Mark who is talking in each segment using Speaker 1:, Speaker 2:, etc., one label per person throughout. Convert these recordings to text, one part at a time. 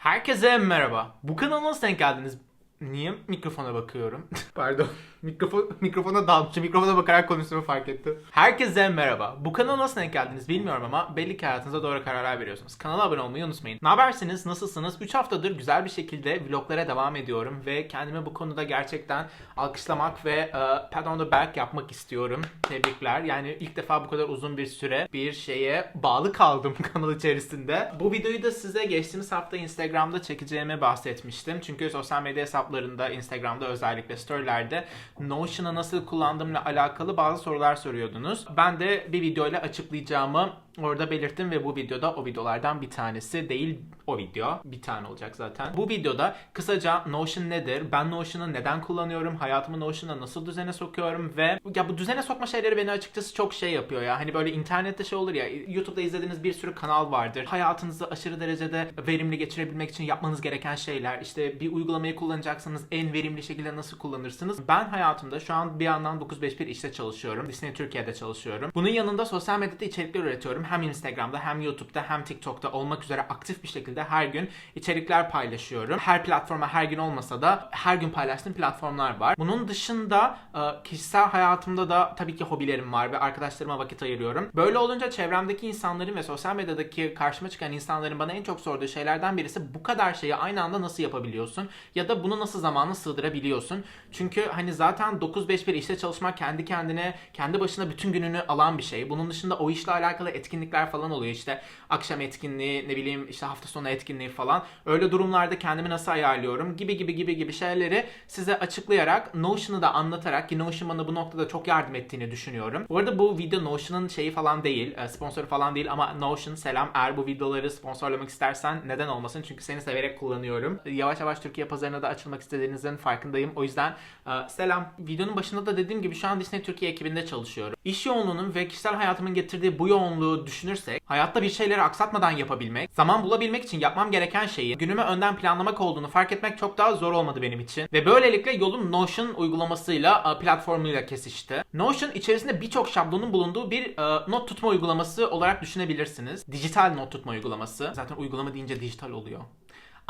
Speaker 1: Herkese merhaba. Bu kanala nasıl denk geldiniz? Niye mikrofona bakıyorum? Pardon. Mikrofon, mikrofona dalmışım. Mikrofona bakarak konuştuğumu fark ettim. Herkese merhaba. Bu kanala nasıl denk geldiniz bilmiyorum ama belli ki hayatınıza doğru kararlar veriyorsunuz. Kanala abone olmayı unutmayın. Ne habersiniz? Nasılsınız? 3 haftadır güzel bir şekilde vloglara devam ediyorum ve kendimi bu konuda gerçekten alkışlamak ve e, pat on the back yapmak istiyorum. Tebrikler. Yani ilk defa bu kadar uzun bir süre bir şeye bağlı kaldım kanal içerisinde. Bu videoyu da size geçtiğimiz hafta Instagram'da çekeceğimi bahsetmiştim. Çünkü sosyal medya hesaplarında, Instagram'da özellikle storylerde Notion'ı nasıl kullandığımla alakalı bazı sorular soruyordunuz. Ben de bir videoyla açıklayacağımı orada belirttim ve bu videoda o videolardan bir tanesi değil o video. Bir tane olacak zaten. Bu videoda kısaca Notion nedir? Ben Notion'ı neden kullanıyorum? Hayatımı Notion'la nasıl düzene sokuyorum? Ve ya bu düzene sokma şeyleri beni açıkçası çok şey yapıyor ya. Hani böyle internette şey olur ya. YouTube'da izlediğiniz bir sürü kanal vardır. Hayatınızı aşırı derecede verimli geçirebilmek için yapmanız gereken şeyler. İşte bir uygulamayı kullanacaksanız en verimli şekilde nasıl kullanırsınız? Ben hayatımda şu an bir yandan 951 işte çalışıyorum. Disney Türkiye'de çalışıyorum. Bunun yanında sosyal medyada içerikler üretiyorum. Hem Instagram'da hem YouTube'da hem TikTok'ta olmak üzere aktif bir şekilde her gün içerikler paylaşıyorum. Her platforma her gün olmasa da her gün paylaştığım platformlar var. Bunun dışında e, kişisel hayatımda da tabii ki hobilerim var ve arkadaşlarıma vakit ayırıyorum. Böyle olunca çevremdeki insanların ve sosyal medyadaki karşıma çıkan insanların bana en çok sorduğu şeylerden birisi bu kadar şeyi aynı anda nasıl yapabiliyorsun? Ya da bunu nasıl zamanla sığdırabiliyorsun? Çünkü hani zaten 9-5 bir işte çalışmak kendi kendine, kendi başına bütün gününü alan bir şey. Bunun dışında o işle alakalı etkinlikler falan oluyor. İşte akşam etkinliği, ne bileyim işte hafta sonu etkinliği falan. Öyle durumlarda kendimi nasıl ayarlıyorum gibi gibi gibi gibi şeyleri size açıklayarak Notion'ı da anlatarak ki Notion bana bu noktada çok yardım ettiğini düşünüyorum. Bu arada bu video Notion'ın şeyi falan değil, e, sponsoru falan değil ama Notion selam. Eğer bu videoları sponsorlamak istersen neden olmasın? Çünkü seni severek kullanıyorum. Yavaş yavaş Türkiye pazarına da açılmak istediğinizin farkındayım. O yüzden e, selam. Videonun başında da dediğim gibi şu an Disney Türkiye ekibinde çalışıyorum. İş yoğunluğunun ve kişisel hayatımın getirdiği bu yoğunluğu düşünürsek hayatta bir şeyleri aksatmadan yapabilmek, zaman bulabilmek için yapmam gereken şeyi günümü önden planlamak olduğunu fark etmek çok daha zor olmadı benim için. Ve böylelikle yolum Notion uygulamasıyla, e, platformuyla kesişti. Notion içerisinde birçok şablonun bulunduğu bir e, not tutma uygulaması olarak düşünebilirsiniz. Dijital not tutma uygulaması. Zaten uygulama deyince dijital oluyor.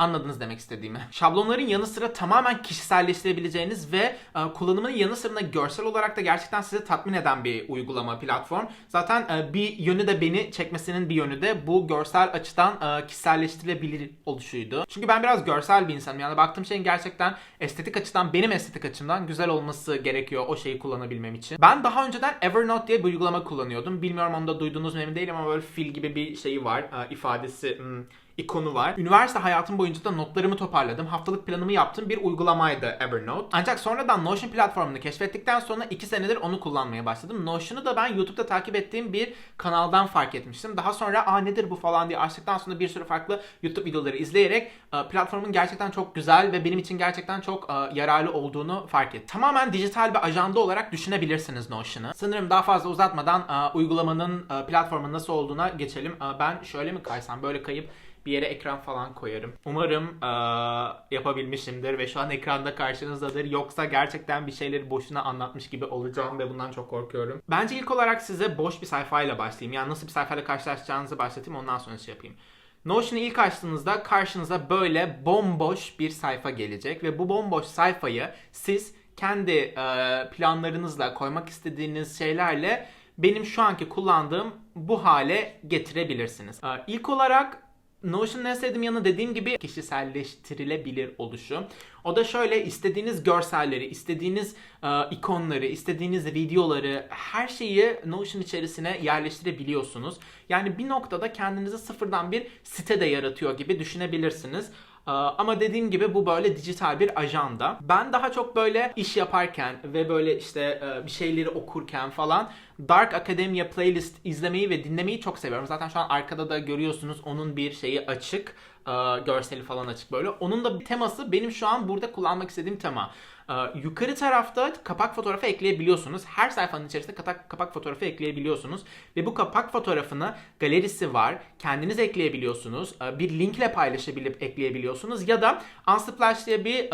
Speaker 1: Anladınız demek istediğimi. Şablonların yanı sıra tamamen kişiselleştirebileceğiniz ve e, kullanımının yanı sıra görsel olarak da gerçekten sizi tatmin eden bir uygulama platform. Zaten e, bir yönü de beni çekmesinin bir yönü de bu görsel açıdan e, kişiselleştirilebilir oluşuydu. Çünkü ben biraz görsel bir insanım. Yani baktığım şeyin gerçekten estetik açıdan benim estetik açımdan güzel olması gerekiyor o şeyi kullanabilmem için. Ben daha önceden Evernote diye bir uygulama kullanıyordum. Bilmiyorum onu da duydunuz mu emin değilim ama böyle fil gibi bir şeyi var. E, ifadesi hmm, ikonu var. Üniversite hayatım boyunca da notlarımı toparladım. Haftalık planımı yaptığım bir uygulamaydı Evernote. Ancak sonradan Notion platformunu keşfettikten sonra 2 senedir onu kullanmaya başladım. Notion'u da ben YouTube'da takip ettiğim bir kanaldan fark etmiştim. Daha sonra aa nedir bu falan diye açtıktan sonra bir sürü farklı YouTube videoları izleyerek e, platformun gerçekten çok güzel ve benim için gerçekten çok e, yararlı olduğunu fark ettim. Tamamen dijital bir ajanda olarak düşünebilirsiniz Notion'ı. Sanırım daha fazla uzatmadan e, uygulamanın platformun nasıl olduğuna geçelim. Ben şöyle mi kaysam böyle kayıp bir yere ekran falan koyarım. Umarım ee, yapabilmişimdir ve şu an ekranda karşınızdadır. Yoksa gerçekten bir şeyleri boşuna anlatmış gibi olacağım ve bundan çok korkuyorum. Bence ilk olarak size boş bir sayfayla başlayayım. Yani nasıl bir sayfayla karşılaşacağınızı başlatayım ondan sonra şey yapayım. Notion'u ilk açtığınızda karşınıza böyle bomboş bir sayfa gelecek ve bu bomboş sayfayı siz kendi e, planlarınızla koymak istediğiniz şeylerle benim şu anki kullandığım bu hale getirebilirsiniz. E, ilk olarak Notion'un en sevdiğim yanı dediğim gibi kişiselleştirilebilir oluşu. O da şöyle istediğiniz görselleri, istediğiniz e, ikonları, istediğiniz videoları her şeyi Notion içerisine yerleştirebiliyorsunuz. Yani bir noktada kendinize sıfırdan bir site de yaratıyor gibi düşünebilirsiniz. Ee, ama dediğim gibi bu böyle dijital bir ajanda. Ben daha çok böyle iş yaparken ve böyle işte e, bir şeyleri okurken falan Dark Academia playlist izlemeyi ve dinlemeyi çok seviyorum. Zaten şu an arkada da görüyorsunuz onun bir şeyi açık. E, görseli falan açık böyle. Onun da bir teması benim şu an burada kullanmak istediğim tema. E, yukarı tarafta kapak fotoğrafı ekleyebiliyorsunuz. Her sayfanın içerisinde kapak, kapak fotoğrafı ekleyebiliyorsunuz. Ve bu kapak fotoğrafını galerisi var. Kendiniz ekleyebiliyorsunuz. Bir linkle paylaşabilip ekleyebiliyorsunuz. Ya da Unsplash diye bir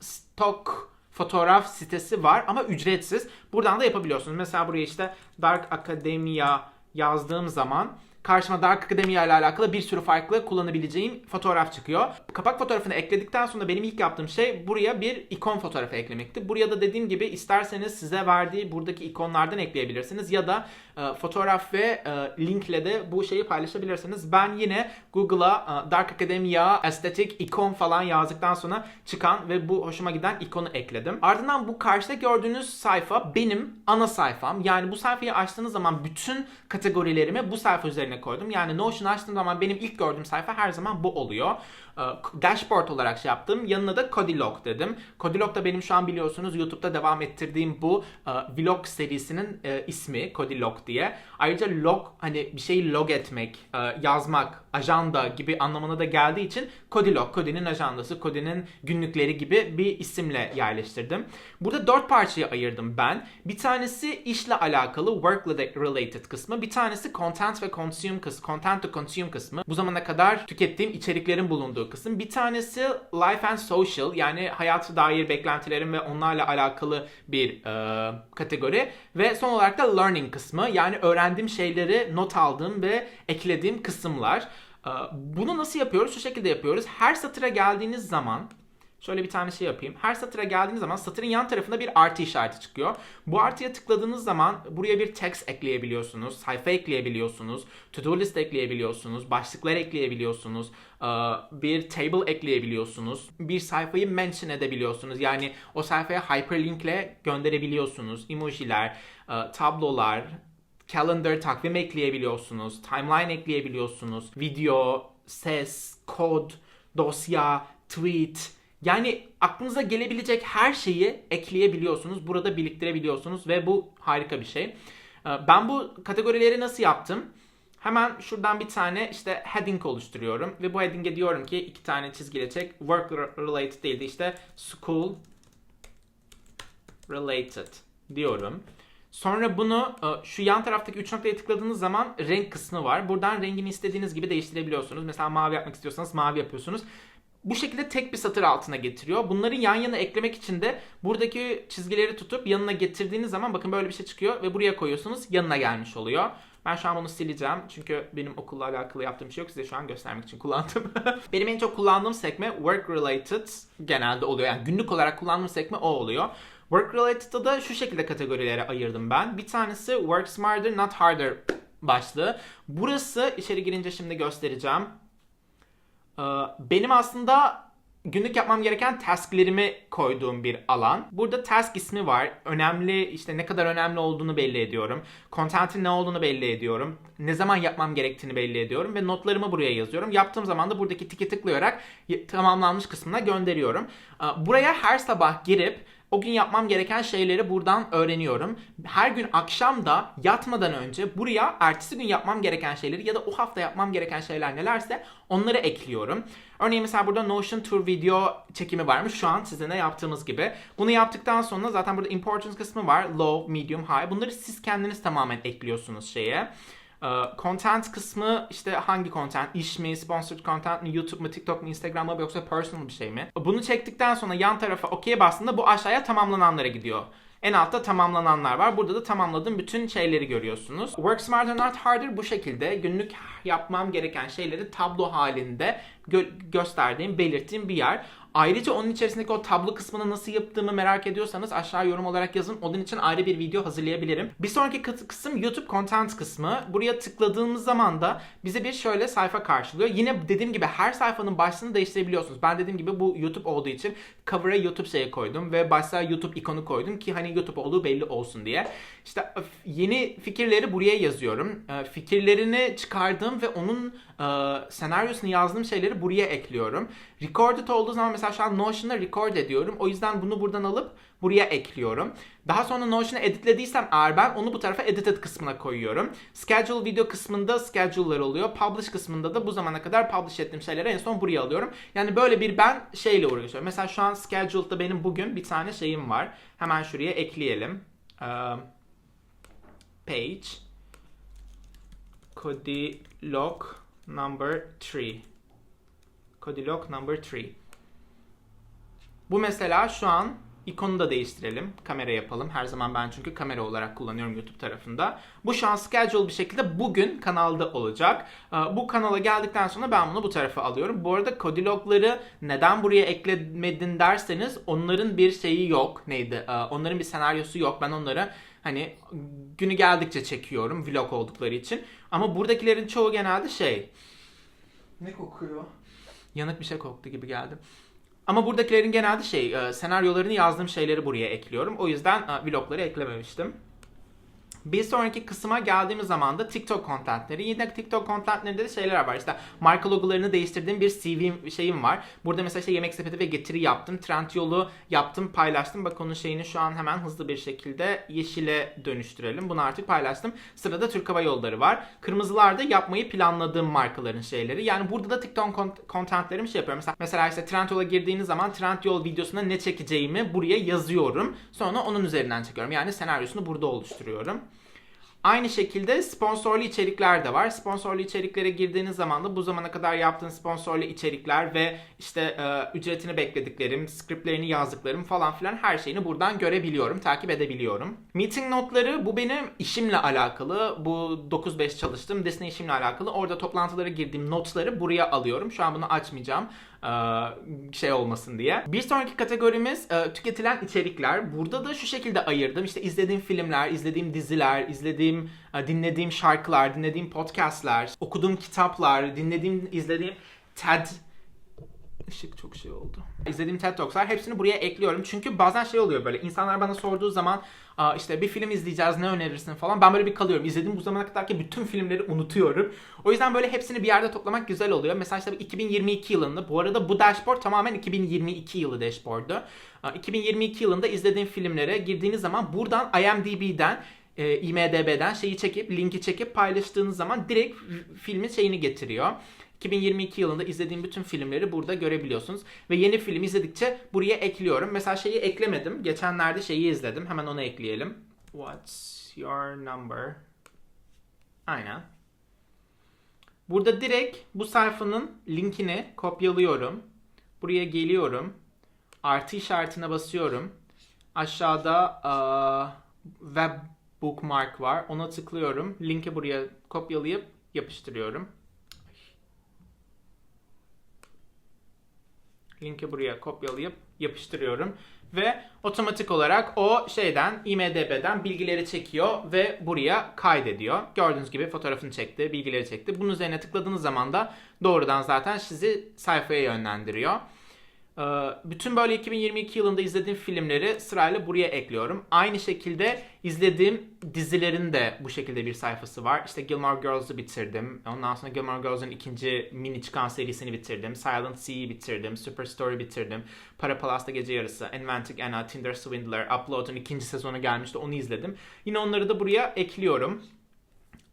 Speaker 1: stock fotoğraf sitesi var ama ücretsiz. Buradan da yapabiliyorsunuz. Mesela buraya işte Dark Academia yazdığım zaman karşıma Dark Academy ile alakalı bir sürü farklı kullanabileceğim fotoğraf çıkıyor. Kapak fotoğrafını ekledikten sonra benim ilk yaptığım şey buraya bir ikon fotoğrafı eklemekti. Buraya da dediğim gibi isterseniz size verdiği buradaki ikonlardan ekleyebilirsiniz ya da fotoğraf ve e, linkle de bu şeyi paylaşabilirsiniz. Ben yine Google'a e, Dark Academia estetik ikon falan yazdıktan sonra çıkan ve bu hoşuma giden ikonu ekledim. Ardından bu karşıda gördüğünüz sayfa benim ana sayfam. Yani bu sayfayı açtığınız zaman bütün kategorilerimi bu sayfa üzerine koydum. Yani Notion açtığım zaman benim ilk gördüğüm sayfa her zaman bu oluyor. E, dashboard olarak şey yaptım. Yanına da Codilog dedim. Codilog da benim şu an biliyorsunuz YouTube'da devam ettirdiğim bu e, vlog serisinin e, ismi Codilog diye. Ayrıca log hani bir şeyi log etmek, e, yazmak, ajanda gibi anlamına da geldiği için Codilog, Cody'nin ajandası, Cody'nin günlükleri gibi bir isimle yerleştirdim. Burada dört parçaya ayırdım ben. Bir tanesi işle alakalı, work related kısmı. Bir tanesi content ve consume kısmı, content to consume kısmı. Bu zamana kadar tükettiğim içeriklerin bulunduğu kısım. Bir tanesi life and social yani hayata dair beklentilerim ve onlarla alakalı bir e, kategori. Ve son olarak da learning kısmı yani öğrendiğim şeyleri not aldığım ve eklediğim kısımlar. Ee, bunu nasıl yapıyoruz? Şu şekilde yapıyoruz. Her satıra geldiğiniz zaman Şöyle bir tane şey yapayım. Her satıra geldiğiniz zaman satırın yan tarafında bir artı işareti çıkıyor. Bu artıya tıkladığınız zaman buraya bir text ekleyebiliyorsunuz, sayfa ekleyebiliyorsunuz, to-do list ekleyebiliyorsunuz, başlıklar ekleyebiliyorsunuz, bir table ekleyebiliyorsunuz, bir sayfayı mention edebiliyorsunuz. Yani o sayfaya hyperlinkle gönderebiliyorsunuz. Emojiler, tablolar, calendar takvim ekleyebiliyorsunuz, timeline ekleyebiliyorsunuz, video, ses, kod, dosya, tweet, yani aklınıza gelebilecek her şeyi ekleyebiliyorsunuz. Burada biriktirebiliyorsunuz ve bu harika bir şey. Ee, ben bu kategorileri nasıl yaptım? Hemen şuradan bir tane işte heading oluşturuyorum ve bu heading'e diyorum ki iki tane çizgiyle çek. Work related değil de işte school related diyorum. Sonra bunu e, şu yan taraftaki 3 noktaya tıkladığınız zaman renk kısmı var. Buradan rengini istediğiniz gibi değiştirebiliyorsunuz. Mesela mavi yapmak istiyorsanız mavi yapıyorsunuz. Bu şekilde tek bir satır altına getiriyor. Bunları yan yana eklemek için de buradaki çizgileri tutup yanına getirdiğiniz zaman bakın böyle bir şey çıkıyor ve buraya koyuyorsunuz yanına gelmiş oluyor. Ben şu an bunu sileceğim çünkü benim okulla alakalı yaptığım şey yok. Size şu an göstermek için kullandım. benim en çok kullandığım sekme work related genelde oluyor. Yani günlük olarak kullandığım sekme o oluyor. Work related'da da şu şekilde kategorilere ayırdım ben. Bir tanesi work smarter not harder başlığı. Burası içeri girince şimdi göstereceğim. Ee, benim aslında günlük yapmam gereken tasklerimi koyduğum bir alan. Burada task ismi var. Önemli işte ne kadar önemli olduğunu belli ediyorum. Content'in ne olduğunu belli ediyorum. Ne zaman yapmam gerektiğini belli ediyorum ve notlarımı buraya yazıyorum. Yaptığım zaman da buradaki tiki tıklayarak tamamlanmış kısmına gönderiyorum. Ee, buraya her sabah girip o gün yapmam gereken şeyleri buradan öğreniyorum. Her gün akşam da yatmadan önce buraya ertesi gün yapmam gereken şeyleri ya da o hafta yapmam gereken şeyler nelerse onları ekliyorum. Örneğin mesela burada Notion Tour video çekimi varmış şu an sizinle yaptığımız gibi. Bunu yaptıktan sonra zaten burada importance kısmı var. Low, medium, high. Bunları siz kendiniz tamamen ekliyorsunuz şeye. Ee, content kısmı işte hangi content? İş mi, sponsored content mi, YouTube mu, TikTok mu, Instagram mı yoksa personal bir şey mi? Bunu çektikten sonra yan tarafa OK'ye bastığında bu aşağıya tamamlananlara gidiyor. En altta tamamlananlar var. Burada da tamamladığım bütün şeyleri görüyorsunuz. Work Smarter Not Harder bu şekilde günlük yapmam gereken şeyleri tablo halinde gö- gösterdiğim, belirttiğim bir yer. Ayrıca onun içerisindeki o tablo kısmını nasıl yaptığımı merak ediyorsanız aşağı yorum olarak yazın. Onun için ayrı bir video hazırlayabilirim. Bir sonraki kısım YouTube Content kısmı. Buraya tıkladığımız zaman da bize bir şöyle sayfa karşılıyor. Yine dediğim gibi her sayfanın başlığını değiştirebiliyorsunuz. Ben dediğim gibi bu YouTube olduğu için cover'a YouTube şeyi koydum ve başlığa YouTube ikonu koydum ki hani YouTube olduğu belli olsun diye. İşte yeni fikirleri buraya yazıyorum. Fikirlerini çıkardığım ve onun senaryosunu yazdığım şeyleri buraya ekliyorum. Recorded olduğu zaman mesela şu an Notion'da record ediyorum. O yüzden bunu buradan alıp buraya ekliyorum. Daha sonra Notion'u editlediysem eğer ben onu bu tarafa edited kısmına koyuyorum. Schedule video kısmında schedule'lar oluyor. Publish kısmında da bu zamana kadar publish ettiğim şeyleri en son buraya alıyorum. Yani böyle bir ben şeyle uğraşıyorum. Mesela şu an schedule'da benim bugün bir tane şeyim var. Hemen şuraya ekleyelim. Um, page Codilog number 3 Codilog number 3 Bu mesela şu an ikonu da değiştirelim. Kamera yapalım. Her zaman ben çünkü kamera olarak kullanıyorum YouTube tarafında. Bu şu an schedule bir şekilde bugün kanalda olacak. Ee, Bu kanala geldikten sonra ben bunu bu tarafa alıyorum. Bu arada Kodilogları neden buraya eklemedin derseniz onların bir şeyi yok. Neydi? Ee, Onların bir senaryosu yok. Ben onları hani günü geldikçe çekiyorum vlog oldukları için. Ama buradakilerin çoğu genelde şey ne kokuyor? Yanık bir şey koktu gibi geldi. Ama buradakilerin genelde şey, e, senaryolarını yazdığım şeyleri buraya ekliyorum. O yüzden e, vlogları eklememiştim. Bir sonraki kısma geldiğimiz zaman da TikTok contentleri. Yine TikTok contentlerinde de şeyler var. İşte marka logolarını değiştirdiğim bir CV şeyim var. Burada mesela işte yemek sepeti ve getiri yaptım. Trend yolu yaptım, paylaştım. Bak onun şeyini şu an hemen hızlı bir şekilde yeşile dönüştürelim. Bunu artık paylaştım. Sırada Türk Hava Yolları var. Kırmızılarda yapmayı planladığım markaların şeyleri. Yani burada da TikTok kont- şey yapıyorum. Mesela, mesela işte Trend yola girdiğiniz zaman Trend yol videosuna ne çekeceğimi buraya yazıyorum. Sonra onun üzerinden çekiyorum. Yani senaryosunu burada oluşturuyorum. Aynı şekilde sponsorlu içerikler de var. Sponsorlu içeriklere girdiğiniz zaman da bu zamana kadar yaptığın sponsorlu içerikler ve işte e, ücretini beklediklerim, skriptlerini yazdıklarım falan filan her şeyini buradan görebiliyorum, takip edebiliyorum. Meeting notları bu benim işimle alakalı. Bu 9-5 çalıştığım Disney işimle alakalı. Orada toplantılara girdiğim notları buraya alıyorum. Şu an bunu açmayacağım şey olmasın diye. Bir sonraki kategorimiz e, tüketilen içerikler. Burada da şu şekilde ayırdım. İşte izlediğim filmler, izlediğim diziler, izlediğim, e, dinlediğim şarkılar, dinlediğim podcastler, okuduğum kitaplar, dinlediğim, izlediğim TED Işık çok şey oldu. İzlediğim TED Talks'lar hepsini buraya ekliyorum. Çünkü bazen şey oluyor böyle. insanlar bana sorduğu zaman "Aa, işte bir film izleyeceğiz ne önerirsin falan. Ben böyle bir kalıyorum. İzlediğim bu zamana kadarki bütün filmleri unutuyorum. O yüzden böyle hepsini bir yerde toplamak güzel oluyor. Mesela işte 2022 yılında. Bu arada bu dashboard tamamen 2022 yılı dashboard'u. Aa, 2022 yılında izlediğim filmlere girdiğiniz zaman buradan IMDb'den e, IMDB'den şeyi çekip linki çekip paylaştığınız zaman direkt filmin şeyini getiriyor. 2022 yılında izlediğim bütün filmleri burada görebiliyorsunuz. Ve yeni film izledikçe buraya ekliyorum. Mesela şeyi eklemedim. Geçenlerde şeyi izledim. Hemen onu ekleyelim. What's your number? Aynen. Burada direkt bu sayfanın linkini kopyalıyorum. Buraya geliyorum. Artı işaretine basıyorum. Aşağıda eee, web bookmark var. Ona tıklıyorum. Linki buraya kopyalayıp yapıştırıyorum. Linki buraya kopyalayıp yapıştırıyorum. Ve otomatik olarak o şeyden IMDB'den bilgileri çekiyor ve buraya kaydediyor. Gördüğünüz gibi fotoğrafını çekti, bilgileri çekti. Bunun üzerine tıkladığınız zaman da doğrudan zaten sizi sayfaya yönlendiriyor. Ee, Bütün böyle 2022 yılında izlediğim filmleri sırayla buraya ekliyorum. Aynı şekilde izlediğim dizilerin de bu şekilde bir sayfası var. İşte Gilmore Girls'ı bitirdim. Ondan sonra Gilmore Girls'ın ikinci mini çıkan serisini bitirdim. Silent Sea'yi bitirdim. Superstory bitirdim. Para Palas'ta Gece Yarısı, Inventing Anna, Tinder Swindler, Upload'un ikinci sezonu gelmişti. Onu izledim. Yine onları da buraya ekliyorum.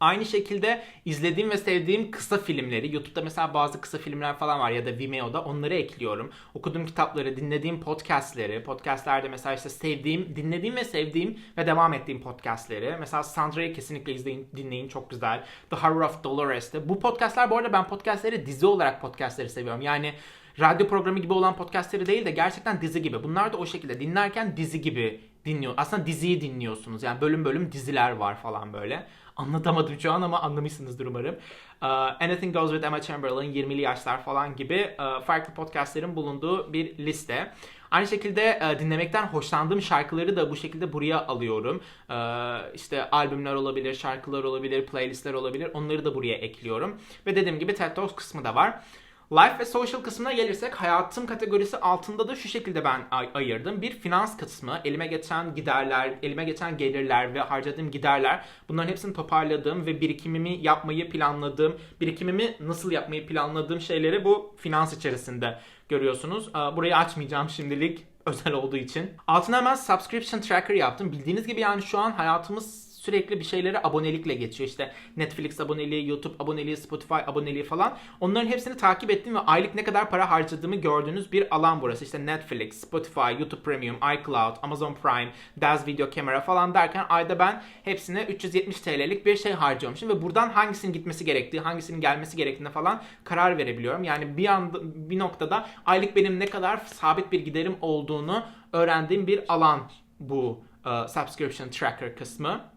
Speaker 1: Aynı şekilde izlediğim ve sevdiğim kısa filmleri, YouTube'da mesela bazı kısa filmler falan var ya da Vimeo'da onları ekliyorum. Okuduğum kitapları, dinlediğim podcastleri, podcastlerde mesela işte sevdiğim, dinlediğim ve sevdiğim ve devam ettiğim podcastleri. Mesela Sandra'yı kesinlikle izleyin, dinleyin çok güzel. The Horror of Dolores'te. Bu podcastler bu arada ben podcastleri dizi olarak podcastleri seviyorum. Yani radyo programı gibi olan podcastleri değil de gerçekten dizi gibi. Bunlar da o şekilde dinlerken dizi gibi dinliyor. Aslında diziyi dinliyorsunuz. Yani bölüm bölüm diziler var falan böyle. Anlatamadım şu an ama anlamışsınızdır umarım. Ee, Anything Goes with Emma Chamberlain, 20'li yaşlar falan gibi e, farklı podcastlerin bulunduğu bir liste. Aynı şekilde e, dinlemekten hoşlandığım şarkıları da bu şekilde buraya alıyorum. Ee, işte albümler olabilir, şarkılar olabilir, playlistler olabilir. Onları da buraya ekliyorum. Ve dediğim gibi TED Talks kısmı da var. Life ve social kısmına gelirsek hayatım kategorisi altında da şu şekilde ben ay- ayırdım. Bir finans kısmı, elime geçen giderler, elime geçen gelirler ve harcadığım giderler. Bunların hepsini toparladığım ve birikimimi yapmayı planladığım, birikimimi nasıl yapmayı planladığım şeyleri bu finans içerisinde görüyorsunuz. Burayı açmayacağım şimdilik özel olduğu için. Altına hemen subscription tracker yaptım. Bildiğiniz gibi yani şu an hayatımız sürekli bir şeylere abonelikle geçiyor. İşte Netflix aboneliği, YouTube aboneliği, Spotify aboneliği falan. Onların hepsini takip ettim ve aylık ne kadar para harcadığımı gördüğünüz bir alan burası. İşte Netflix, Spotify, YouTube Premium, iCloud, Amazon Prime, Daz Video Camera falan derken ayda ben hepsine 370 TL'lik bir şey harcıyormuşum ve buradan hangisinin gitmesi gerektiği, hangisinin gelmesi gerektiğine falan karar verebiliyorum. Yani bir anda bir noktada aylık benim ne kadar sabit bir giderim olduğunu öğrendiğim bir alan bu e, subscription tracker kısmı.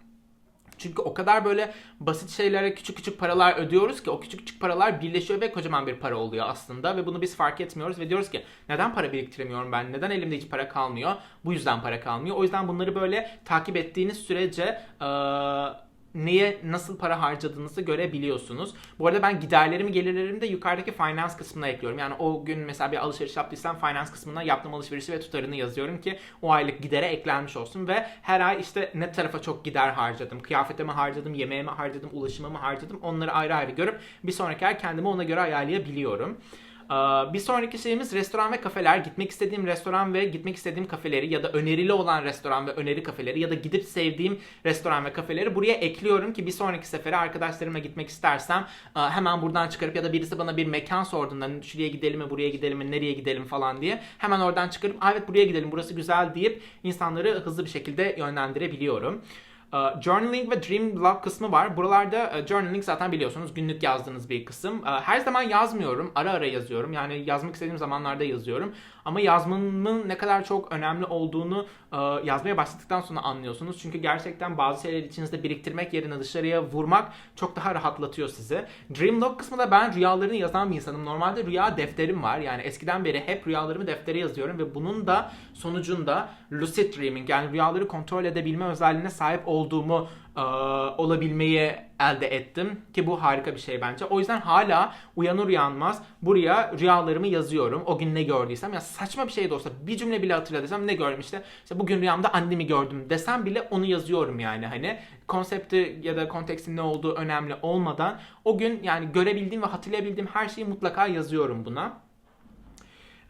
Speaker 1: Çünkü o kadar böyle basit şeylere küçük küçük paralar ödüyoruz ki o küçük küçük paralar birleşiyor ve kocaman bir para oluyor aslında ve bunu biz fark etmiyoruz ve diyoruz ki neden para biriktiremiyorum ben? Neden elimde hiç para kalmıyor? Bu yüzden para kalmıyor. O yüzden bunları böyle takip ettiğiniz sürece eee, neye nasıl para harcadığınızı görebiliyorsunuz. Bu arada ben giderlerimi gelirlerimi de yukarıdaki finance kısmına ekliyorum. Yani o gün mesela bir alışveriş yaptıysam finance kısmına yaptığım alışverişi ve tutarını yazıyorum ki o aylık gidere eklenmiş olsun ve her ay işte ne tarafa çok gider harcadım, kıyafete mi harcadım, yemeğe mi harcadım, ulaşıma mı harcadım onları ayrı ayrı görüp bir sonraki ay kendimi ona göre ayarlayabiliyorum. Ee, Bir sonraki şeyimiz restoran ve kafeler. Gitmek istediğim restoran ve gitmek istediğim kafeleri ya da önerili olan restoran ve öneri kafeleri ya da gidip sevdiğim restoran ve kafeleri buraya ekliyorum ki bir sonraki sefere arkadaşlarımla gitmek istersem e, hemen buradan çıkarıp ya da birisi bana bir mekan sorduğunda şuraya gidelim mi, buraya gidelim mi, nereye gidelim falan diye hemen oradan çıkarıp "Aa, evet buraya gidelim, burası güzel deyip insanları hızlı bir şekilde yönlendirebiliyorum. Ee, Journaling ve Dream Log kısmı var. Buralarda e, journaling zaten biliyorsunuz günlük yazdığınız bir kısım. Ee, Her zaman yazmıyorum. Ara ara yazıyorum. Yani yazmak istediğim zamanlarda yazıyorum. Ama yazmanın ne kadar çok önemli olduğunu e, yazmaya başladıktan sonra anlıyorsunuz. Çünkü gerçekten bazı şeyleri içinizde biriktirmek yerine dışarıya vurmak çok daha rahatlatıyor sizi. Dream Log kısmında ben rüyalarını yazan bir insanım. Normalde rüya defterim var. Yani eskiden beri hep rüyalarımı deftere yazıyorum ve bunun da sonucunda lucid dreaming yani rüyaları kontrol edebilme özelliğine sahip olduğumu e, olabilmeyi elde ettim ki bu harika bir şey bence. O yüzden hala uyanır uyanmaz buraya rüyalarımı yazıyorum. O gün ne gördüysem ya saçma bir şey de olsa bir cümle bile hatırladıysam ne gördüm işte. İşte bugün rüyamda annemi gördüm desem bile onu yazıyorum yani hani konsepti ya da kontekstin ne olduğu önemli olmadan o gün yani görebildiğim ve hatırlayabildiğim her şeyi mutlaka yazıyorum buna.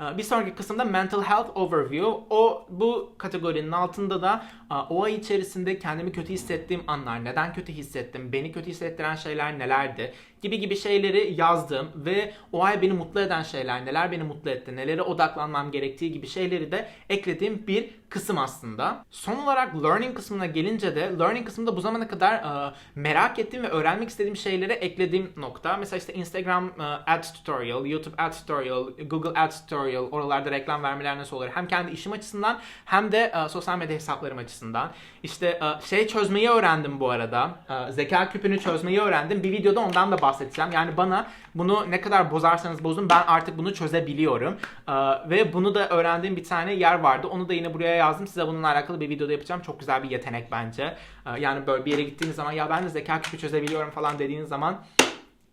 Speaker 1: Ee, Bir sonraki kısımda mental health overview. O bu kategorinin altında da e, o ay içerisinde kendimi kötü hissettiğim anlar, neden kötü hissettim, beni kötü hissettiren şeyler nelerdi gibi gibi şeyleri yazdım ve o ay beni mutlu eden şeyler, neler beni mutlu etti, nelere odaklanmam gerektiği gibi şeyleri de eklediğim bir kısım aslında. Son olarak learning kısmına gelince de learning kısmında bu zamana kadar e, merak ettiğim ve öğrenmek istediğim şeylere eklediğim nokta. Mesela işte Instagram e, Ads Tutorial, YouTube Ads Tutorial, Google Ads Tutorial oralarda reklam vermeler nasıl olur? Hem kendi işim açısından hem de e, sosyal medya hesaplarım açısından. İşte e, şey çözmeyi öğrendim bu arada. E, zeka küpünü çözmeyi öğrendim. Bir videoda ondan da bahsedeceğim. Yani bana bunu ne kadar bozarsanız bozun ben artık bunu çözebiliyorum. E, ve bunu da öğrendiğim bir tane yer vardı. Onu da yine buraya yazdım. Size bununla alakalı bir videoda yapacağım. Çok güzel bir yetenek bence. E, yani böyle bir yere gittiğiniz zaman ya ben de zeka küpü çözebiliyorum falan dediğiniz zaman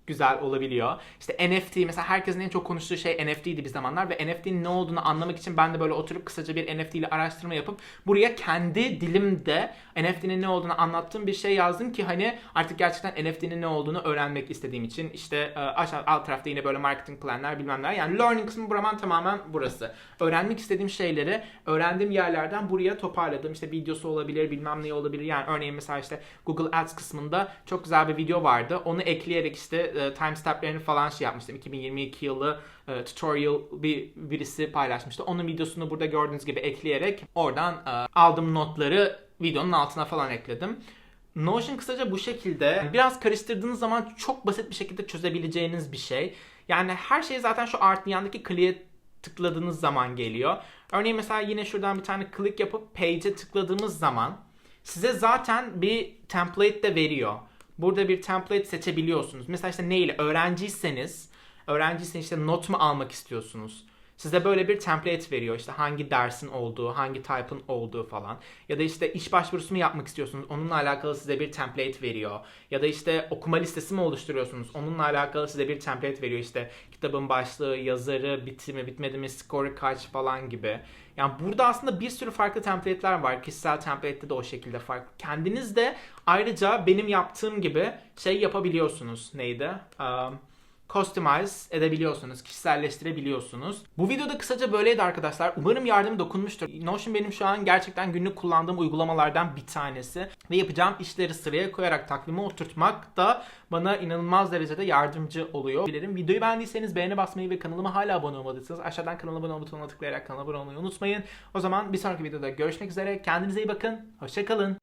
Speaker 1: güzel olabiliyor. İşte NFT mesela herkesin en çok konuştuğu şey NFT'ydi bir zamanlar ve NFT'nin ne olduğunu anlamak için ben de böyle oturup kısaca bir NFT ile araştırma yapıp buraya kendi dilimde NFT'nin ne olduğunu anlattığım bir şey yazdım ki hani artık gerçekten NFT'nin ne olduğunu öğrenmek istediğim için işte e, aşağı alt tarafta yine böyle marketing planlar bilmem neler yani learning kısmı buraman tamamen burası. Öğrenmek istediğim şeyleri öğrendiğim yerlerden buraya toparladım. İşte videosu olabilir bilmem ne olabilir yani örneğin mesela işte Google Ads kısmında çok güzel bir video vardı. Onu ekleyerek işte e, timestamplerini falan şey yapmıştım. 2022 yılı e, tutorial bir birisi paylaşmıştı. Onun videosunu burada gördüğünüz gibi ekleyerek oradan e, aldığım notları videonun altına falan ekledim. Notion kısaca bu şekilde. Biraz karıştırdığınız zaman çok basit bir şekilde çözebileceğiniz bir şey. Yani her şey zaten şu art yandaki clear tıkladığınız zaman geliyor. Örneğin mesela yine şuradan bir tane click yapıp page'e tıkladığımız zaman size zaten bir template de veriyor. Burada bir template seçebiliyorsunuz. Mesela işte ne ile öğrenciyseniz, öğrenciyseniz işte not mu almak istiyorsunuz? Size böyle bir template veriyor işte hangi dersin olduğu, hangi type'ın olduğu falan. Ya da işte iş başvurusu mu yapmak istiyorsunuz? Onunla alakalı size bir template veriyor. Ya da işte okuma listesi mi oluşturuyorsunuz? Onunla alakalı size bir template veriyor. İşte kitabın başlığı, yazarı, bitti mi, bitmedi mi, skoru kaç falan gibi. Yani burada aslında bir sürü farklı template'ler var. Kişisel template'te de o şekilde farklı. Kendiniz de ayrıca benim yaptığım gibi şey yapabiliyorsunuz. Neydi? Um, customize edebiliyorsunuz, kişiselleştirebiliyorsunuz. Bu videoda kısaca böyleydi arkadaşlar. Umarım yardım dokunmuştur. Notion benim şu an gerçekten günlük kullandığım uygulamalardan bir tanesi. Ve yapacağım işleri sıraya koyarak takvime oturtmak da bana inanılmaz derecede yardımcı oluyor. Dilerim videoyu beğendiyseniz beğeni basmayı ve kanalıma hala abone olmadıysanız aşağıdan kanalıma abone butonuna tıklayarak kanala abone olmayı unutmayın. O zaman bir sonraki videoda görüşmek üzere. Kendinize iyi bakın. Hoşçakalın.